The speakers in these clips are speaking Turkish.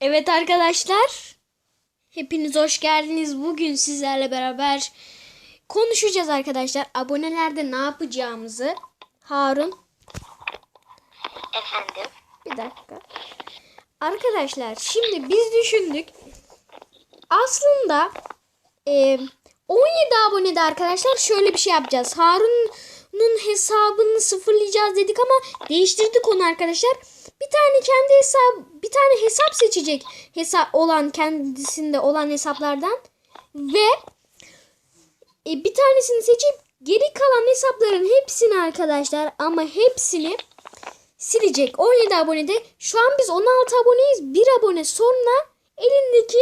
Evet arkadaşlar. Hepiniz hoş geldiniz. Bugün sizlerle beraber konuşacağız arkadaşlar. Abonelerde ne yapacağımızı. Harun Efendim. bir dakika. Arkadaşlar şimdi biz düşündük. Aslında e, 17 abonede arkadaşlar şöyle bir şey yapacağız. Harun'un hesabını sıfırlayacağız dedik ama değiştirdik onu arkadaşlar. Bir tane kendi hesap bir tane hesap seçecek. Hesap olan kendisinde olan hesaplardan ve e, bir tanesini seçip geri kalan hesapların hepsini arkadaşlar ama hepsini silecek. 17 abonede. Şu an biz 16 aboneyiz. Bir abone sonra elindeki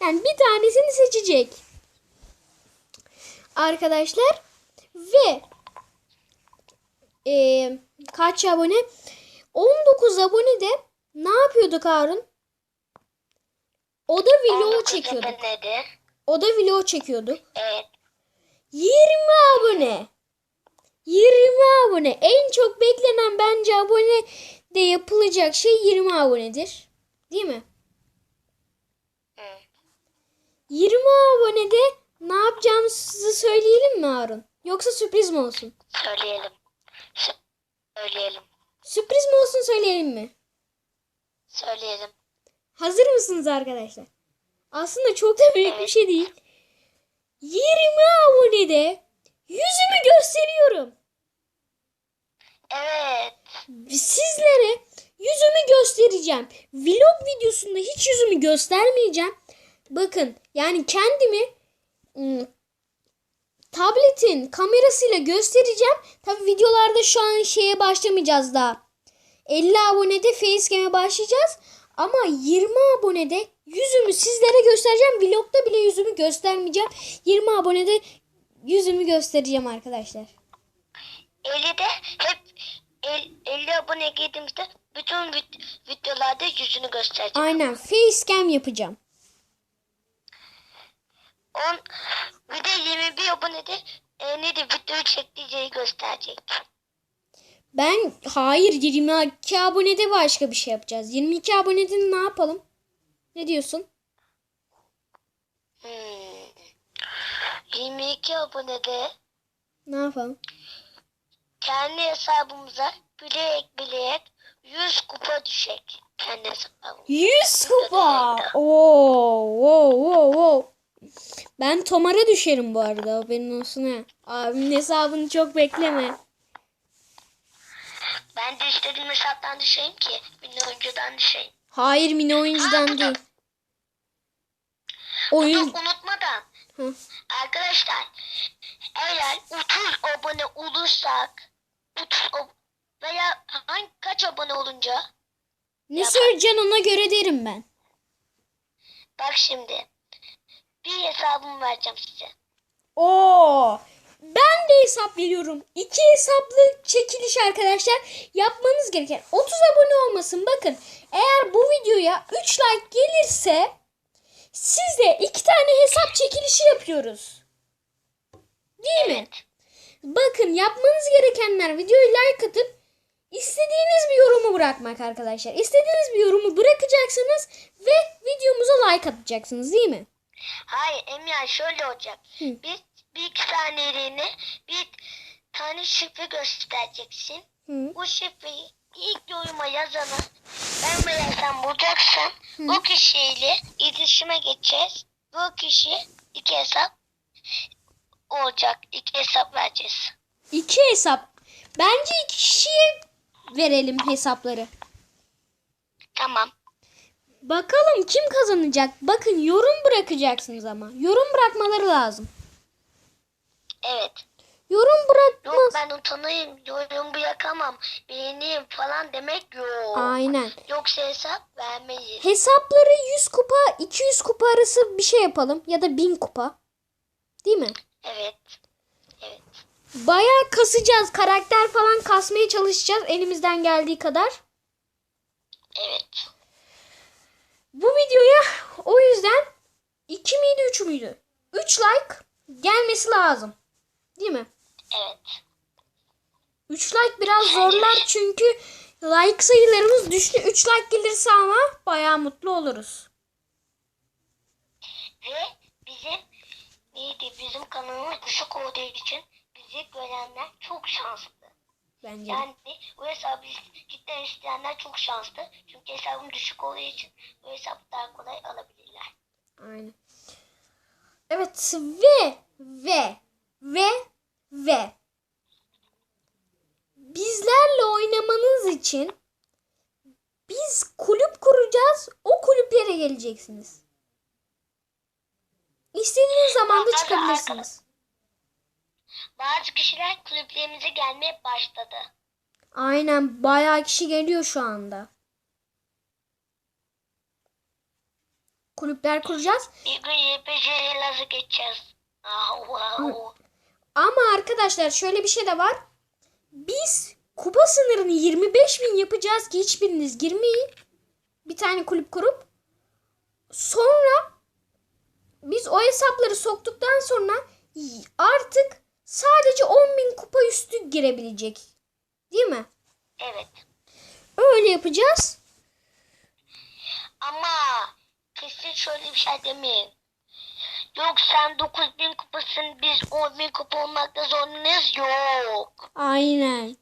yani bir tanesini seçecek. Arkadaşlar ve e, kaç abone? 19 abone de ne yapıyorduk Harun? O da video 19 çekiyorduk. O da video çekiyorduk. Evet. 20 abone. 20 abone. En çok beklenen bence abone de yapılacak şey 20 abonedir. Değil mi? Hı. 20 abonede ne yapacağımızı söyleyelim mi Harun? Yoksa sürpriz mi olsun? Söyleyelim. Sö- Söyleyelim. Sürpriz mi olsun söyleyelim mi? Söyleyelim. Hazır mısınız arkadaşlar? Aslında çok da büyük bir Evet. şey değil. 20 abonede yüzümü gösteriyorum. Evet. sizlere yüzümü göstereceğim. Vlog videosunda hiç yüzümü göstermeyeceğim. Bakın yani kendimi ım, tabletin kamerasıyla göstereceğim. Tabi videolarda şu an şeye başlamayacağız daha. 50 abonede facecam'e başlayacağız. Ama 20 abonede yüzümü sizlere göstereceğim. Vlogda bile yüzümü göstermeyeceğim. 20 abonede yüzümü göstereceğim arkadaşlar. 50'de hep el- 50 abone girdiğimizde bütün vid- videolarda yüzünü gösterecek. Aynen facecam yapacağım. 10 bir de 21 abonede e, ne de videoyu çektiği gösterecek. Ben hayır 22 abonede başka bir şey yapacağız. 22 abonede ne yapalım? Ne diyorsun? Hmm. 22 abonede Ne yapalım? kendi hesabımıza bileyek bileyek 100 kupa düşecek. Kendi hesabımıza. 100 kupa. Oo, wow, wow, wow. Ben Tomar'a düşerim bu arada. Haberin olsun ha. Abimin hesabını çok bekleme. Ben de istediğim hesaptan düşeyim ki. Bir oyuncudan düşeyim. Hayır mini oyuncudan değil. Oyun. Dur unutmadan. Hı. Arkadaşlar eğer 30 abone olursak 30 ab- veya hangi kaç abone olunca Ne söyleyeceksin ona göre derim ben. bak şimdi bir hesabımı vereceğim size. Oo. Ben de hesap veriyorum. İki hesaplı çekiliş arkadaşlar. Yapmanız gereken 30 abone olmasın. Bakın eğer bu videoya 3 like gelirse size iki tane hesap çekilişi yapıyoruz. Değil mi? Evet. Bakın yapmanız gerekenler videoyu like atıp istediğiniz bir yorumu bırakmak arkadaşlar. İstediğiniz bir yorumu bırakacaksınız ve videomuza like atacaksınız değil mi? Hayır Emya şöyle olacak. Hı. Bir, bir iki saniyeliğine bir tane şifre göstereceksin. Hı. Bu şifreyi ilk yoruma yazanı ben veya sen bulacaksan o kişiyle iletişime geçeceğiz. Bu kişi iki hesap olacak. İki hesap vereceğiz. İki hesap. Bence iki kişiye verelim hesapları. Tamam. Bakalım kim kazanacak. Bakın yorum bırakacaksınız ama. Yorum bırakmaları lazım. Evet. Yorum Yok bırakmaz. ben utanayım, yorum bırakamam, beğeneyim falan demek yok. Aynen. Yoksa hesap vermeyiz. Hesapları 100 kupa 200 kupa arası bir şey yapalım. Ya da 1000 kupa. Değil mi? Evet. Evet. Bayağı kasacağız. Karakter falan kasmaya çalışacağız elimizden geldiği kadar. Evet. Bu videoya o yüzden 2 miydi 3 müydü? 3 like gelmesi lazım. Değil mi? Evet. 3 like biraz zorlar çünkü like sayılarımız düştü. 3 like gelirse ama bayağı mutlu oluruz. Ve bizim neydi bizim kanalımız düşük olduğu için bizi görenler çok şanslı. Bence. Yani o hesabı cidden isteyenler çok şanslı. Çünkü hesabım düşük olduğu için o hesabı daha kolay alabilirler. Aynen. Evet ve ve ve ve bizlerle oynamanız için biz kulüp kuracağız. O kulüplere geleceksiniz. İstediğiniz zaman da çıkabilirsiniz. Bazı kişiler kulüplerimize gelmeye başladı. Aynen bayağı kişi geliyor şu anda. Kulüpler kuracağız. Bir gün YPJ'ye nasıl geçeceğiz? Ah, wow. Ama arkadaşlar şöyle bir şey de var. Biz kupa sınırını 25 bin yapacağız ki hiçbiriniz girmeyin. Bir tane kulüp kurup. Sonra biz o hesapları soktuktan sonra artık sadece 10 bin kupa üstü girebilecek. Değil mi? Evet. Öyle yapacağız. Ama kesin şöyle bir şey demeyin. Yok sen 9000 kupasın biz 10.000 kupa olmakta zorundayız. Yok. Aynen.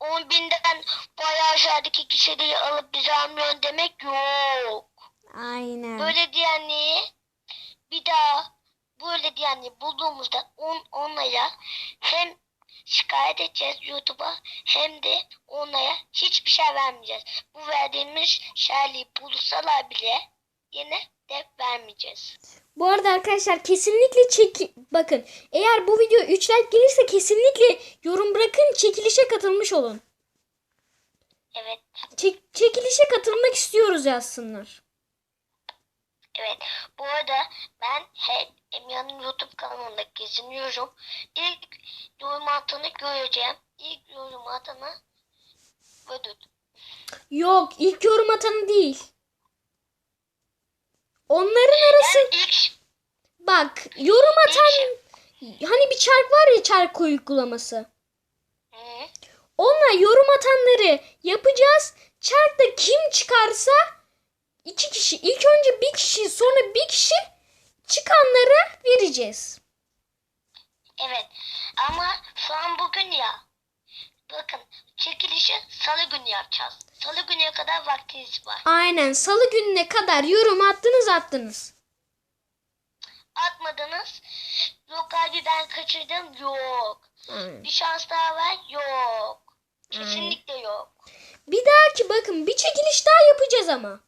10 binden bayağı aşağıdaki kişileri alıp bizi almıyorsun demek yok. Aynen. Böyle diyenliği bir daha böyle diyenliği bulduğumuzda on, onlara hem şikayet edeceğiz YouTube'a hem de onlara hiçbir şey vermeyeceğiz. Bu verdiğimiz şeyleri bulsalar bile yine de vermeyeceğiz. Bu arada arkadaşlar kesinlikle çek bakın eğer bu video 3 like gelirse kesinlikle yorum bırakın çekilişe katılmış olun. Evet, Çek- çekilişe katılmak istiyoruz yazsınlar. Evet. Bu arada ben hep Emia'nın YouTube kanalında geziniyorum. İlk yorum atanı göreceğim. İlk yorum atanı ödül. Yok ilk yorum atanı değil. Onların arası ilk bak yorum atan hani bir çark var ya çark uygulaması. Hı, Onunla yorum atanları yapacağız. Çarkta kim çıkarsa kişi ilk önce bir kişi sonra bir kişi çıkanlara vereceğiz. Evet ama şu an bugün ya. Bakın çekilişi salı günü yapacağız. Salı gününe kadar vaktiniz var. Aynen salı gününe kadar yorum attınız attınız. Atmadınız. Yok abi ben kaçırdım. Yok. Aynen. Bir şans daha var. Yok. Kesinlikle yok. Bir dahaki bakın bir çekiliş daha yapacağız ama.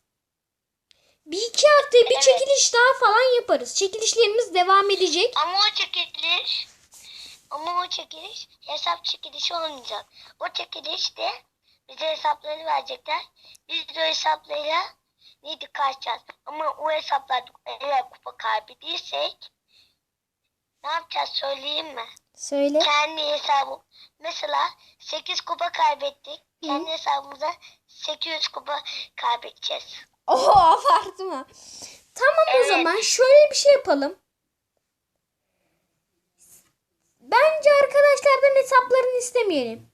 Bir iki haftaya bir Evet. çekiliş daha falan yaparız. Çekilişlerimiz devam edecek. Ama o çekiliş ama o çekiliş hesap çekilişi olmayacak. O çekilişte bize hesaplarını verecekler. Biz de o hesaplarıyla neydi kaçacağız. Ama o hesaplarda eğer kupa kaybediysek ne yapacağız söyleyeyim mi? Söyle. Kendi hesabım. Mesela 8 kupa kaybettik. Kendi hesabımıza 800 kupa kaybedeceğiz. Oho abartma. Tamam o Evet. zaman şöyle bir şey yapalım. Bence arkadaşlardan hesaplarını istemeyelim.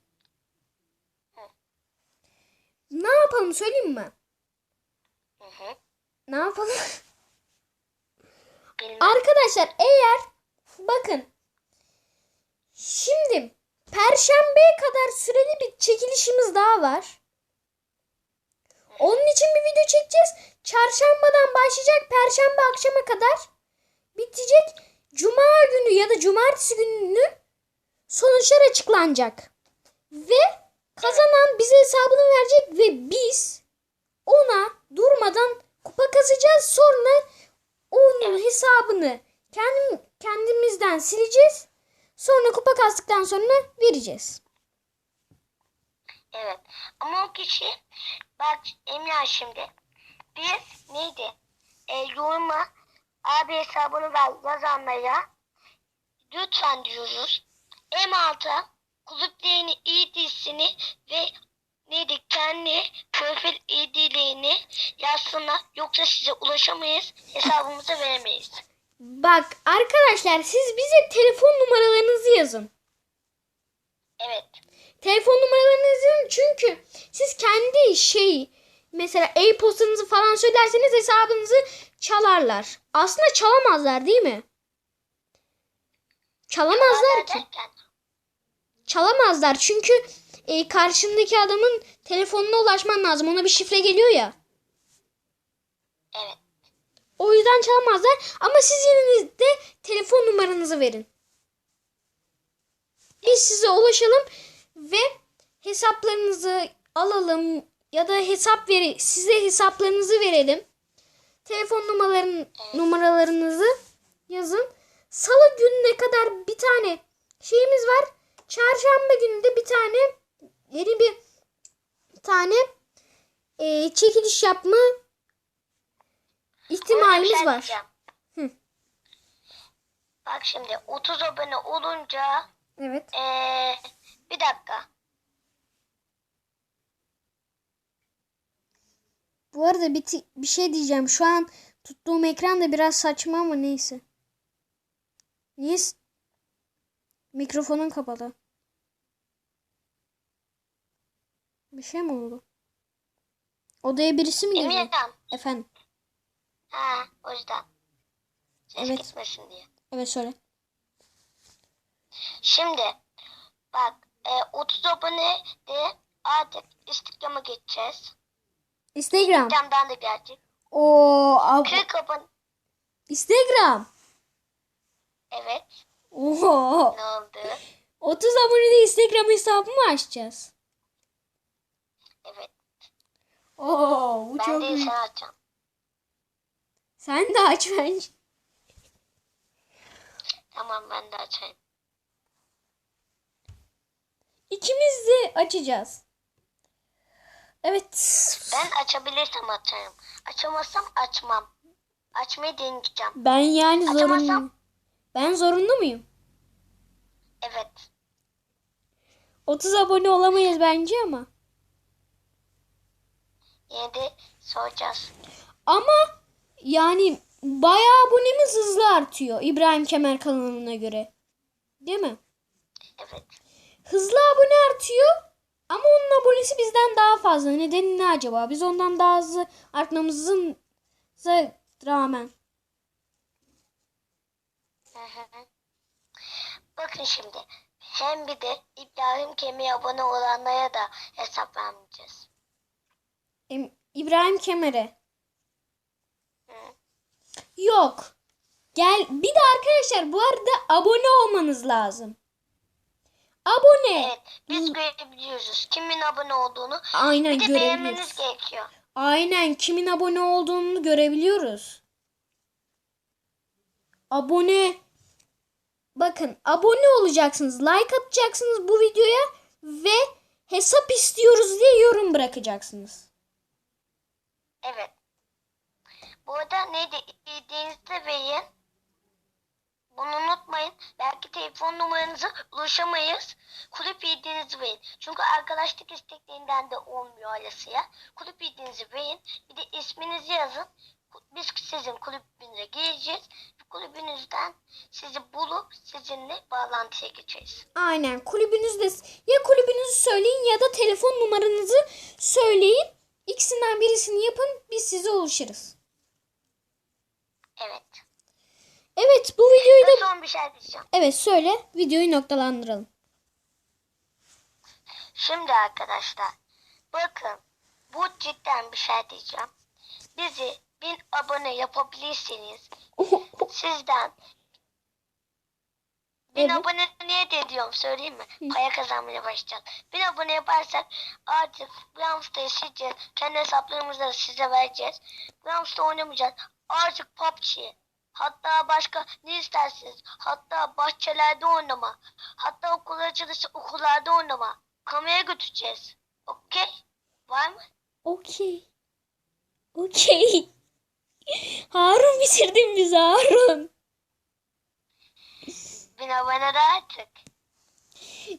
Ne yapalım söyleyeyim mi? Hı hı. Ne yapalım? Bilmem. Arkadaşlar eğer bakın şimdi perşembeye kadar süreli bir çekilişimiz daha var. Onun çekeceğiz. Çarşambadan başlayacak perşembe akşama kadar bitecek. Cuma günü ya da cumartesi günü sonuçlar açıklanacak. Ve kazanan bize hesabını verecek ve biz ona durmadan kupa kazacağız. Sonra onun hesabını kendim, kendimizden sileceğiz. Sonra kupa kastıktan sonra vereceğiz. Evet. Ama o kişi bak Emrah şimdi biz neydi? E, yoruma abi hesabını ver yazanlara lütfen diyoruz. M6 kulüplerini ID'sini ve neydi kendi profil ID'lerini yazsınlar. Yoksa size ulaşamayız. Hesabımızı veremeyiz. Bak arkadaşlar siz bize telefon numaralarınızı yazın. Evet. Telefon numaralarınızı yazın çünkü siz kendi şey mesela e-postanızı falan söylerseniz hesabınızı çalarlar. Aslında çalamazlar değil mi? Çalamazlar ki. Çalamazlar çünkü e, karşındaki adamın telefonuna ulaşman lazım. Ona bir şifre geliyor ya. Evet. O yüzden çalamazlar ama siz yine de telefon numaranızı verin. Biz size ulaşalım ve hesaplarınızı alalım ya da hesap veri size hesaplarınızı verelim. Telefon numaraların numaralarınızı yazın. Salı gününe kadar bir tane şeyimiz var. Çarşamba günü de bir tane yeni bir tane e, çekiliş yapma ihtimalimiz var. Hı. Bak şimdi 30 abone olunca Evet. ee, bir dakika. Bu arada bir, bir şey diyeceğim. Şu an tuttuğum ekran da biraz saçma ama neyse. Niye? Mikrofonun kapalı. Bir şey mi oldu? Odaya birisi mi girdi? Emirhan. Efendim. Ha o yüzden. Ses Evet. gitmesin diye. Evet söyle. Şimdi bak e, 30 abone de artık Instagram'a geçeceğiz. Instagram. Instagram'dan da gelecek. Oo, ab- 40 abone. Instagram. Evet. Oo. Ne oldu? 30 abonede Instagram hesabı mı açacağız? Evet. Oo, bu Ben çok de iyi. sen açacağım. Sen de aç bence. Tamam ben de açayım. İkimiz de açacağız. Evet. Ben açabilirsem açarım. Açamazsam açmam. Açmayı deneyeceğim. Ben yani zorunlu. Ben zorunlu muyum? Evet. 30 abone olamayız bence ama. Yine de soracağız. Ama yani bayağı abonemiz hızlı artıyor İbrahim Kemer kanalına göre. Değil mi? Evet. Hızlı abone artıyor ama onun abonesi bizden daha fazla. Nedeni ne acaba? Biz ondan daha hızlı artmamızın rağmen. Hı hı. Bakın şimdi. Hem bir de İbrahim Kemiğe abone olanlara da hesap vermeyeceğiz. Em- İbrahim Kemer'e. Yok. Gel bir de arkadaşlar bu arada abone olmanız lazım. Abone. Evet. Biz görebiliyoruz. Kimin abone olduğunu. Aynen Bir de beğenmeniz gerekiyor. Aynen kimin abone olduğunu görebiliyoruz. Abone Bakın abone olacaksınız, like atacaksınız bu videoya ve hesap istiyoruz diye yorum bırakacaksınız. Evet. Bu arada ne dediğinizde verin. Bunu unutmayın. Belki telefon numaranızı ulaşamayız. Kulüp yediğinizi verin. Çünkü arkadaşlık isteklerinden de olmuyor arasıya. Kulüp yediğinizi verin. Bir de isminizi yazın. Biz sizin kulübünüze gireceğiz. Kulübünüzden sizi bulup sizinle bağlantıya geçeceğiz. Aynen kulübünüzde ya kulübünüzü söyleyin ya da telefon numaranızı söyleyin. İkisinden birisini yapın biz size ulaşırız. Evet. Evet bu videoyu da son bir şey diyeceğim. evet söyle videoyu noktalandıralım. Şimdi arkadaşlar bakın bu cidden bir şey diyeceğim. Bizi bin abone yapabilirseniz sizden bin Evet. abone niye de diyorum söyleyeyim mi? Para kazanmaya başlayacağız. Bin abone yaparsak artık Brams'ta sileceğiz. Kendi hesaplarımızı da size vereceğiz. Brams'ta oynamayacağız. Artık PUBG. Hatta başka ne isterseniz. Hatta bahçelerde oynama. Hatta okul açılırsa okullarda oynama. Kameraya götüreceğiz. Okey? Var mı? Okey. Okey. Harun bitirdin bizi Harun. Bin abone de artık.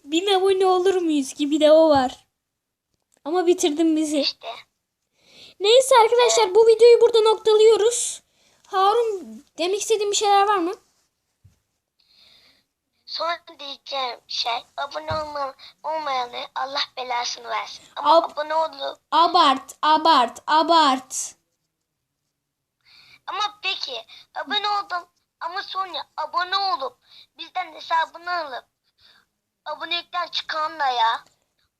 Bin abone olur muyuz ki bir de o var. Ama bitirdin bizi. İşte. Neyse arkadaşlar bu videoyu burada noktalıyoruz. Harun demek istediğin bir şeyler var mı? Sonra diyeceğim şey abone olma, olmayanı Allah belasını versin. Ama Ab- abone olup Abart, abart, abart. ama peki abone oldum ama sonra abone olup bizden hesabını alıp abonelikten çıkanla ya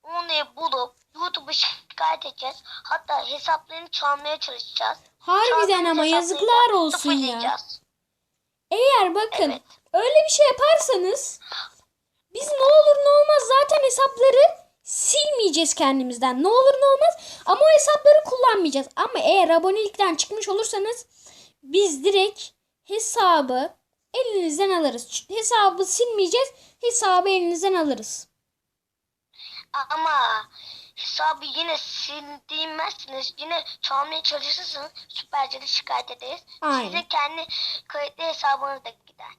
onu bulup YouTube'a şikayet edeceğiz. Hatta hesaplarını çalmaya çalışacağız. Harbiden ama yazıklar olsun ya. Eğer bakın Evet. öyle bir şey yaparsanız biz ne olur ne olmaz zaten hesapları silmeyeceğiz kendimizden. Ne olur ne olmaz ama o hesapları kullanmayacağız. Ama eğer abonelikten çıkmış olursanız biz direkt hesabı elinizden alırız. Hesabı silmeyeceğiz. Hesabı elinizden alırız. Ama hesabı yine sildirmezsiniz. Yine çalmaya çalışırsınız. Süpercede şikayet ederiz. Aynen. Size kendi kayıtlı hesabınız da gider.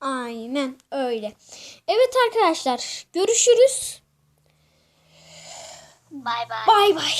Aynen öyle. Evet arkadaşlar görüşürüz. Bay bay. Bay bay.